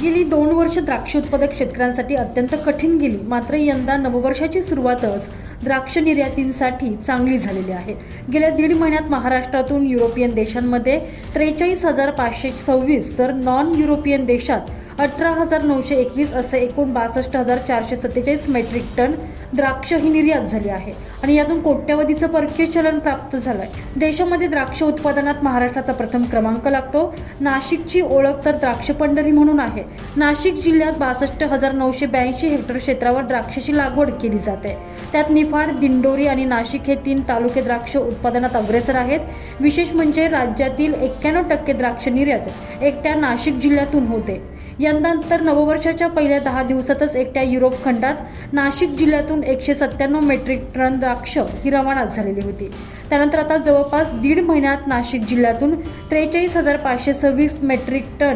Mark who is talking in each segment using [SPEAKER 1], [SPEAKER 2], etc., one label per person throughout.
[SPEAKER 1] गेली दोन वर्ष द्राक्ष उत्पादक शेतकऱ्यांसाठी अत्यंत कठीण गेली. मात्र यंदा नववर्षाची सुरुवातच द्राक्ष निर्यातींसाठी चांगली झालेली आहे. गेल्या दीड महिन्यात महाराष्ट्रातून युरोपियन देशांमध्ये त्रेचाळीस हजार पाचशे सव्वीस तर नॉन युरोपियन देशात अठरा हजार नऊशे एकवीस असे एकूण बासष्ट हजार चारशे सत्तेचाळीस मेट्रिक टन द्राक्ष ही निर्यात झाली आहे. आणि यातून कोट्यवधीचं परकीय चलन प्राप्त झालं आहे देशामध्ये द्राक्ष उत्पादनात महाराष्ट्राचा प्रथम क्रमांक लागतो. नाशिकची ओळख तर द्राक्ष पंढरी म्हणून आहे. नाशिक जिल्ह्यात बासष्ट हजार नऊशे ब्याऐंशी हेक्टर क्षेत्रावर द्राक्षाची लागवड केली जाते. त्यात निफाड दिंडोरी आणि नाशिक हे तीन तालुके द्राक्ष उत्पादनात अग्रेसर आहेत. विशेष म्हणजे राज्यातील एक्क्याण्णव टक्के द्राक्ष निर्यात एकट्या नाशिक जिल्ह्यातून होते. यंदा तर नववर्षाच्या पहिल्या दहा दिवसातच एकट्या युरोप खंडात नाशिक जिल्ह्यातून एकशे सत्त्याण्णव मेट्रिक टन द्राक्ष ही रवाना झालेली होती. त्यानंतर आता जवळपास दीड महिन्यात नाशिक जिल्ह्यातून त्रेचाळीस हजार पाचशे सव्वीस मेट्रिक टन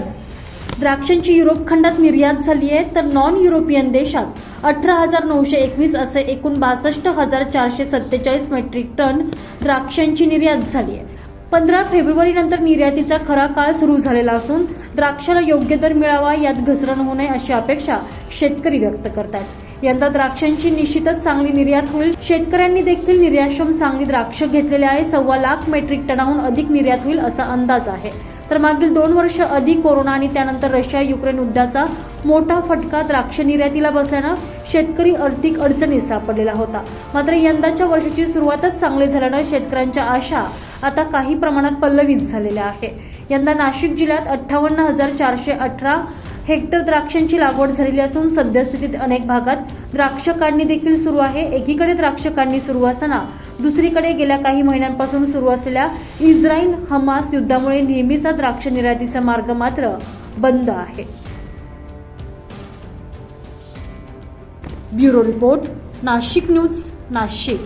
[SPEAKER 1] द्राक्षांची युरोप खंडात निर्यात झाली आहे. तर नॉन युरोपियन देशात अठरा हजार नऊशे एकवीस असे एकूण बासष्ट हजार चारशे सत्तेचाळीस मेट्रिक टन द्राक्षांची निर्यात झाली आहे. पंधरा फेब्रुवारीनंतर निर्यातीचा खरा काळ सुरू झालेला असून द्राक्षाला योग्य दर मिळावा यात घसरण होऊ नये अशी अपेक्षा शेतकरी व्यक्त करतात. यंदा द्राक्षांची निश्चितच चांगली निर्यात होईल. शेतकऱ्यांनी देखील निर्यातक्षम चांगली द्राक्ष घेतलेले आहे. सव्वा लाख मेट्रिक टनाहून अधिक निर्यात होईल असा अंदाज आहे. तर मागील दोन वर्ष अधिक कोरोना आणि त्यानंतर रशिया युक्रेन युद्धाचा मोठा फटका द्राक्ष निर्यातीला बसल्यानं शेतकरी आर्थिक अडचणीत सापडलेला होता. मात्र यंदाच्या वर्षाची सुरुवातच चांगली झाल्यानं शेतकऱ्यांच्या आशा आता काही प्रमाणात पल्लवित झालेल्या आहे यंदा नाशिक जिल्ह्यात अठ्ठावन्न हजार चारशे अठरा हेक्टर द्राक्षांची लागवड झालेली असून सद्यस्थितीत अनेक भागात द्राक्ष काढणी देखील सुरू आहे. एकीकडे द्राक्ष काढणी सुरू असताना दुसरीकडे गेल्या काही महिन्यांपासून सुरू असलेल्या इस्रायल हमास युद्धामुळे नेहमीचा द्राक्ष निर्यातीचा मार्ग मात्र बंद आहे. Bureau report Nashik news Nashik.